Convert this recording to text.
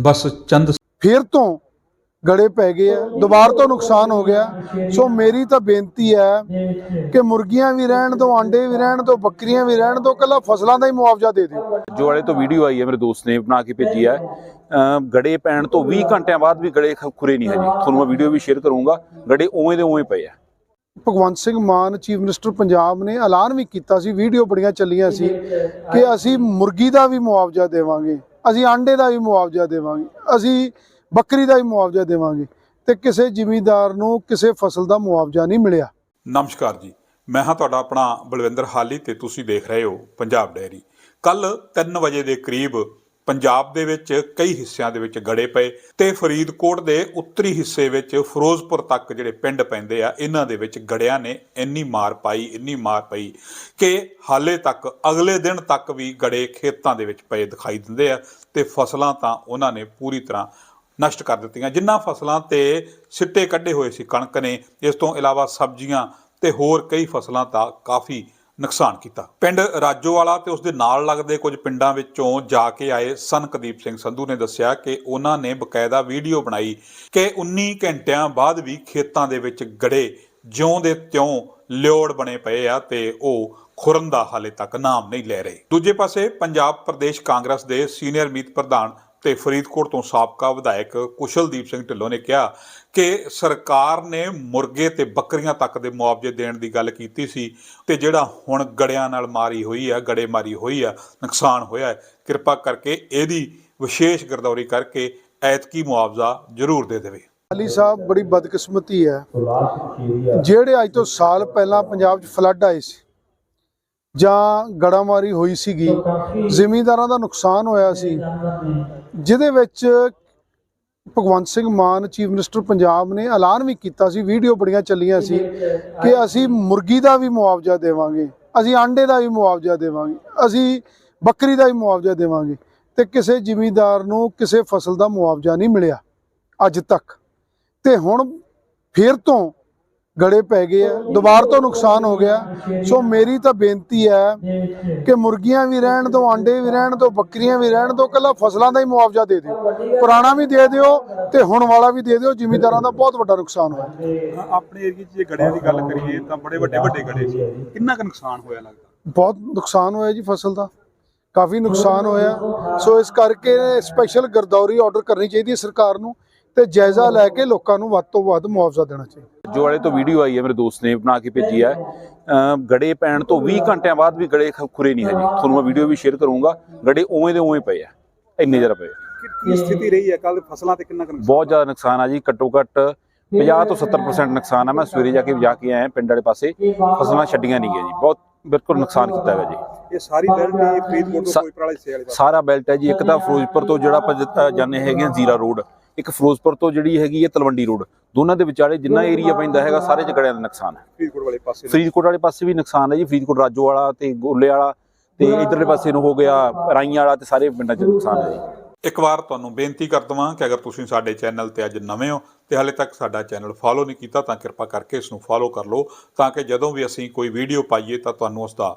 ਬਸ ਚੰਦ ਫਿਰ ਤੋਂ ਗੜੇ ਪੈ ਗਏ ਆ ਦੁਬਾਰ ਤੋਂ ਨੁਕਸਾਨ ਹੋ ਗਿਆ। ਸੋ ਮੇਰੀ ਤਾਂ ਬੇਨਤੀ ਹੈ ਕਿ ਮੁਰਗੀਆਂ ਵੀ ਰਹਿਣ ਤੋਂ ਆਂਡੇ ਵੀ ਰਹਿਣ ਤੋਂ ਬੱਕਰੀਆਂ ਵੀ ਰਹਿਣ ਤੋਂ ਕੱਲਾ ਫਸਲਾਂ ਦਾ ਹੀ ਮੁਆਵਜ਼ਾ ਦੇ ਦਿਓ। ਜੋ ਵਾਲੇ ਤੋਂ ਵੀਡੀਓ ਆਈ ਹੈ ਮੇਰੇ ਦੋਸਤ ਨੇ ਬਣਾ ਕੇ ਭੇਜੀ ਹੈ ਗੜੇ ਪੈਣ ਤੋਂ 20 ਘੰਟਿਆਂ ਬਾਅਦ ਵੀ ਗੜੇ ਖੁਰੇ ਨਹੀਂ ਹਜੇ ਤੁਹਾਨੂੰ ਮੈਂ ਵੀਡੀਓ ਵੀ ਸ਼ੇਅਰ ਕਰੂੰਗਾ ਗੜੇ ਉਵੇਂ ਦੇ ਉਵੇਂ ਪਏ ਆ। ਭਗਵੰਤ ਸਿੰਘ ਮਾਨ ਚੀਫ ਮਿਨਿਸਟਰ ਪੰਜਾਬ ਨੇ ਐਲਾਨ ਵੀ ਕੀਤਾ ਸੀ ਵੀਡੀਓ ਬੜੀਆਂ ਚੱਲੀਆਂ ਸੀ ਕਿ ਅਸੀਂ ਮੁਰਗੀ ਦਾ ਵੀ ਮੁਆਵਜ਼ਾ ਦੇਵਾਂਗੇ। ਅਸੀਂ ਆਂਡੇ ਦਾ ਵੀ ਮੁਆਵਜ਼ਾ ਦੇਵਾਂਗੇ, ਅਸੀਂ ਬੱਕਰੀ ਦਾ ਵੀ ਮੁਆਵਜ਼ਾ ਦੇਵਾਂਗੇ ਤੇ ਕਿਸੇ ਜ਼ਿਮੀਂਦਾਰ ਨੂੰ ਕਿਸੇ ਫਸਲ ਦਾ ਮੁਆਵਜ਼ਾ ਨਹੀਂ ਮਿਲਿਆ। ਨਮਸਕਾਰ ਜੀ, ਮੈਂ ਹਾਂ ਤੁਹਾਡਾ ਆਪਣਾ ਬਲਵਿੰਦਰ ਹਾਲੀ ਤੇ ਤੁਸੀਂ ਦੇਖ ਰਹੇ ਹੋ ਪੰਜਾਬ ਡੈਰੀ ਕੱਲ 3 ਵਜੇ ਦੇ ਕਰੀਬ ਪੰਜਾਬ ਦੇ ਵਿੱਚ ਕਈ ਹਿੱਸਿਆਂ ਦੇ ਵਿੱਚ ਗੜੇ ਪਏ ਤੇ ਫਰੀਦਕੋਟ ਦੇ ਉੱਤਰੀ ਹਿੱਸੇ ਵਿੱਚ ਫਿਰੋਜ਼ਪੁਰ ਤੱਕ ਜਿਹੜੇ ਪਿੰਡ ਪੈਂਦੇ ਆ, ਇਹਨਾਂ ਦੇ ਵਿੱਚ ਗੜਿਆਂ ਨੇ ਇੰਨੀ ਮਾਰ ਪਾਈ, ਇੰਨੀ ਮਾਰ ਪਈ ਕਿ ਹਾਲੇ ਤੱਕ ਅਗਲੇ ਦਿਨ ਤੱਕ ਵੀ ਗੜੇ ਖੇਤਾਂ ਦੇ ਵਿੱਚ ਪਏ ਦਿਖਾਈ ਦਿੰਦੇ ਆ ਤੇ ਫਸਲਾਂ ਤਾਂ ਉਹਨਾਂ ਨੇ ਪੂਰੀ ਤਰ੍ਹਾਂ ਨਸ਼ਟ ਕਰ ਦਿੱਤੀਆਂ। ਜਿਨ੍ਹਾਂ ਫਸਲਾਂ ਤੇ ਸਿੱਟੇ ਕੱਢੇ ਹੋਏ ਸੀ ਕਣਕ ਨੇ, ਇਸ ਤੋਂ ਇਲਾਵਾ ਸਬਜ਼ੀਆਂ ਤੇ ਹੋਰ ਕਈ ਫਸਲਾਂ ਤਾਂ ਕਾਫੀ ਨੁਕਸਾਨ ਕੀਤਾ। ਪਿੰਡ ਰਾਜੋਵਾਲਾ ਤੇ ਉਸ ਦੇ ਨਾਲ ਲੱਗਦੇ ਕੁਝ ਪਿੰਡਾਂ ਵਿੱਚੋਂ ਜਾ ਕੇ ਆਏ ਸਨਕਦੀਪ ਸਿੰਘ ਸੰਧੂ ਨੇ ਦੱਸਿਆ ਕਿ ਉਹਨਾਂ ਨੇ ਬਕਾਇਦਾ ਵੀਡੀਓ ਬਣਾਈ ਕਿ 19 ਘੰਟਿਆਂ ਬਾਅਦ ਵੀ ਖੇਤਾਂ ਦੇ ਵਿੱਚ ਗੜੇ ਜਿਉਂ ਦੇ ਤਿਉਂ ਲਿਓੜ ਬਣੇ ਪਏ ਆ ਤੇ ਉਹ ਖੁਰਨ ਦਾ ਹਾਲੇ ਤੱਕ ਨਾਮ ਨਹੀਂ ਲੈ ਰਹੇ। ਦੂਜੇ ਪਾਸੇ ਪੰਜਾਬ ਪ੍ਰਦੇਸ਼ ਕਾਂਗਰਸ ਦੇ ਸੀਨੀਅਰ ਮੀਤ ਪ੍ਰਧਾਨ ਤੇ ਫਰੀਦਕੋਟ ਤੋਂ ਸਾਬਕਾ ਵਿਧਾਇਕ ਕੁਸ਼ਲਦੀਪ ਸਿੰਘ ਢਿੱਲੋਂ ਨੇ ਕਿਹਾ ਕਿ ਸਰਕਾਰ ਨੇ ਮੁਰਗੇ ਤੇ ਬੱਕਰੀਆਂ ਤੱਕ ਦੇ ਮੁਆਵਜ਼ੇ ਦੇਣ ਦੀ ਗੱਲ ਕੀਤੀ ਸੀ ਤੇ ਜਿਹੜਾ ਹੁਣ ਗੜਿਆਂ ਨਾਲ ਮਾਰੀ ਹੋਈ ਆ, ਗੜੇ ਮਾਰੀ ਹੋਈ ਆ, ਨੁਕਸਾਨ ਹੋਇਆ ਹੈ, ਕਿਰਪਾ ਕਰਕੇ ਇਹਦੀ ਵਿਸ਼ੇਸ਼ ਗਰਦੌਰੀ ਕਰਕੇ ਐਤਕੀ ਮੁਆਵਜ਼ਾ ਜ਼ਰੂਰ ਦੇ ਦੇਵੇ। ਅਲੀ ਸਾਹਿਬ, ਬੜੀ ਬਦਕਿਸਮਤੀ ਹੈ। ਜਿਹੜੇ ਅੱਜ ਤੋਂ ਸਾਲ ਪਹਿਲਾਂ ਪੰਜਾਬ 'ਚ ਫਲੱਡ ਆਏ ਸੀ ਜਾਂ ਗੜਾਮਾਰੀ ਹੋਈ ਸੀਗੀ, ਜ਼ਿਮੀਂਦਾਰਾਂ ਦਾ ਨੁਕਸਾਨ ਹੋਇਆ ਸੀ ਜਿਹਦੇ ਵਿੱਚ ਭਗਵੰਤ ਸਿੰਘ ਮਾਨ, ਚੀਫ ਮਿਨਿਸਟਰ ਪੰਜਾਬ ਨੇ ਐਲਾਨ ਵੀ ਕੀਤਾ ਸੀ, ਵੀਡੀਓ ਬੜੀਆਂ ਚੱਲੀਆਂ ਸੀ ਕਿ ਅਸੀਂ ਮੁਰਗੀ ਦਾ ਵੀ ਮੁਆਵਜ਼ਾ ਦੇਵਾਂਗੇ, ਅਸੀਂ ਆਂਡੇ ਦਾ ਵੀ ਮੁਆਵਜ਼ਾ ਦੇਵਾਂਗੇ, ਅਸੀਂ ਬੱਕਰੀ ਦਾ ਵੀ ਮੁਆਵਜ਼ਾ ਦੇਵਾਂਗੇ ਤੇ ਕਿਸੇ ਜ਼ਿਮੀਂਦਾਰ ਨੂੰ ਕਿਸੇ ਫਸਲ ਦਾ ਮੁਆਵਜ਼ਾ ਨਹੀਂ ਮਿਲਿਆ ਅੱਜ ਤੱਕ। ਤੇ ਹੁਣ ਫਿਰ ਤੋਂ ਗੜੇ ਪੈ ਗਏ ਆ। ਦੁਬਾਰ ਤੋਂ ਨੁਕਸਾਨ ਹੋ ਗਿਆ। ਸੋ ਮੇਰੀ ਤਾਂ ਬੇਨਤੀ ਹੈ ਕਿ ਮੁਰਗੀਆਂ ਵੀ ਰਹਿਣ ਤੋਂ ਆਂਡੇ ਵੀ ਰਹਿਣ ਤੋਂ ਬੱਕਰੀਆਂ ਵੀ ਰਹਿਣ ਤੋਂ ਕੱਲਾ ਫਸਲਾਂ ਦਾ ਹੀ ਮੁਆਵਜ਼ਾ ਦੇ ਦਿਓ। ਪੁਰਾਣਾ ਵੀ ਦੇ ਦਿਓ ਤੇ ਹੁਣ ਵਾਲਾ ਵੀ ਦੇ ਦਿਓ ਜ਼ਿਮੀਂਦਾਰਾਂ ਦਾ ਬਹੁਤ ਵੱਡਾ ਨੁਕਸਾਨ ਹੋਇਆ। ਆਪਣੇ ਏਰੀਏ 'ਚ ਜੇ ਗੜਿਆਂ ਦੀ ਗੱਲ ਕਰੀਏ ਤਾਂ ਬੜੇ ਵੱਡੇ ਵੱਡੇ ਗੜੇ ਸੀ। ਕਿੰਨਾ ਕੁ ਨੁਕਸਾਨ ਹੋਇਆ ਲੱਗਦਾ? ਬਹੁਤ ਨੁਕਸਾਨ ਹੋਇਆ ਜੀ ਫਸਲ ਦਾ। ਕਾਫੀ ਨੁਕਸਾਨ ਹੋਇਆ। ਸੋ ਇਸ ਕਰਕੇ ਸਪੈਸ਼ਲ ਗਰਦੌਰੀ ਆਰਡਰ ਕਰਨੀ ਚਾਹੀਦੀ ਹੈ ਸਰਕਾਰ ਨੂੰ ਤੇ ਜਾਇਜ਼ਾ ਲੈ ਕੇ ਲੋਕਾਂ ਨੂੰ ਵੱਧ ਤੋਂ ਵੱਧ ਮੁਆਵਜ਼ਾ ਦੇਣਾ ਚਾਹੀਦਾ। ਜੋ ਵਾਲੇ ਤੋਂ ਵੀਡੀਓ ਆਈ ਹੈ ਮੇਰੇ ਦੋਸਤ ਨੇ ਬਣਾ ਕੇ ਭੇਜੀ ਹੈ। ਗੜੇ ਪੈਣ ਤੋਂ 20 ਘੰਟਿਆਂ ਬਾਅਦ ਵੀ ਗੜੇ ਖੁਰੇ ਨਹੀਂ ਹਜੇ ਤੁਹਾਨੂੰ ਮੈਂ ਵੀਡੀਓ ਵੀ ਸ਼ੇਅਰ ਕਰੂੰਗਾ। ਗੜੇ ਉਵੇਂ ਦੇ ਉਵੇਂ ਪਏ ਆ। ਇੰਨੇ ਜ਼ਿਆਦਾ ਪਏ। ਕਿ ਸਥਿਤੀ ਰਹੀ ਹੈ? ਕੱਲ ਫਸਲਾਂ ਤੇ ਕਿੰਨਾ ਨੁਕਸਾਨ? ਬਹੁਤ ਜ਼ਿਆਦਾ ਨੁਕਸਾਨ ਆ ਜੀ। ਘੱਟੋ ਘੱਟ 50 ਤੋਂ 70% ਨੁਕਸਾਨ ਆ। ਮੈਂ ਸਵੇਰੇ ਜਾ ਕੇ ਜਾ ਕੇ ਆਇਆ ਪਿੰਡ ਵਾਲੇ ਪਾਸੇ। ਫਸਲਾਂ ਛੱਡੀਆਂ ਨਹੀਂ ਗਿਆ ਜੀ। ਬਹੁਤ ਬਿਲਕੁਲ ਨੁਕਸਾਨ ਕੀਤਾ ਹੋਇਆ ਜੀ। ਇਹ ਸਾਰੀ ਬੈਲਟ ਹੀ ਫਰੀਦਕੋਟ ਤੋਂ ਸਾ- ਕੋਈ ਵਾਲੇ ਪਾਸੇ ਸਾਰਾ ਬੈਲਟ ਹੈ ਜੀ। ਇੱਕ ਤਾਂ ਫਿਰੋਜ਼ਪੁਰ ਤੋਂ ਜਿਹੜਾ ਆਪਾਂ ਜਾਂਦੇ ਹੈਗੇ ਆ ਜ਼ੀਰਾ ਰੋਡ। ਇੱਕ ਫਿਰੋਜ਼ਪੁਰ ਤੋਂ ਜਿਹੜੀ ਹੈਗੀ ਹੈ ਤਲਵੰਡੀ ਰੋਡ ਦੋਨਾਂ ਦੇ ਵਿਚਾਲੇ ਜਿੰਨਾ ਏਰੀਆ ਪੈਂਦਾ ਹੈਗਾ ਸਾਰੇ ਜਗੜਿਆਂ ਦਾ ਨੁਕਸਾਨ ਹੈ। ਫਰੀਦਕੋਟ ਵਾਲੇ ਪਾਸੇ। ਫਰੀਦਕੋਟ ਵਾਲੇ ਪਾਸੇ ਵੀ ਨੁਕਸਾਨ ਹੈ ਜੀ ਫਰੀਦਕੋਟ ਰਾਜੋ ਵਾਲਾ ਤੇ ਗੋਲੇ ਵਾਲਾ ਤੇ ਇਧਰਲੇ ਪਾਸੇ ਨੂੰ ਹੋ ਗਿਆ ਰਾਈਆਂ ਵਾਲਾ ਤੇ ਸਾਰੇ ਪਿੰਡਾਂ 'ਚ ਨੁਕਸਾਨ ਹੈ ਜੀ। ਇੱਕ ਵਾਰ ਤੁਹਾਨੂੰ ਬੇਨਤੀ ਕਰ ਦਵਾਂ ਕਿ ਅਗਰ ਤੁਸੀਂ ਸਾਡੇ ਚੈਨਲ ਤੇ ਅੱਜ ਨਵੇਂ ਹੋ ਤੇ ਹਾਲੇ ਤੱਕ ਸਾਡਾ ਚੈਨਲ ਫਾਲੋ ਨਹੀਂ ਕੀਤਾ ਤਾਂ ਕਿਰਪਾ ਕਰਕੇ ਇਸ ਨੂੰ ਫਾਲੋ ਕਰ ਲਓ ਤਾਂ ਕਿ ਜਦੋਂ ਵੀ ਅਸੀਂ ਕੋਈ ਵੀਡੀਓ ਪਾਈਏ ਤਾਂ ਤੁਹਾਨੂੰ ਉਸ ਦਾ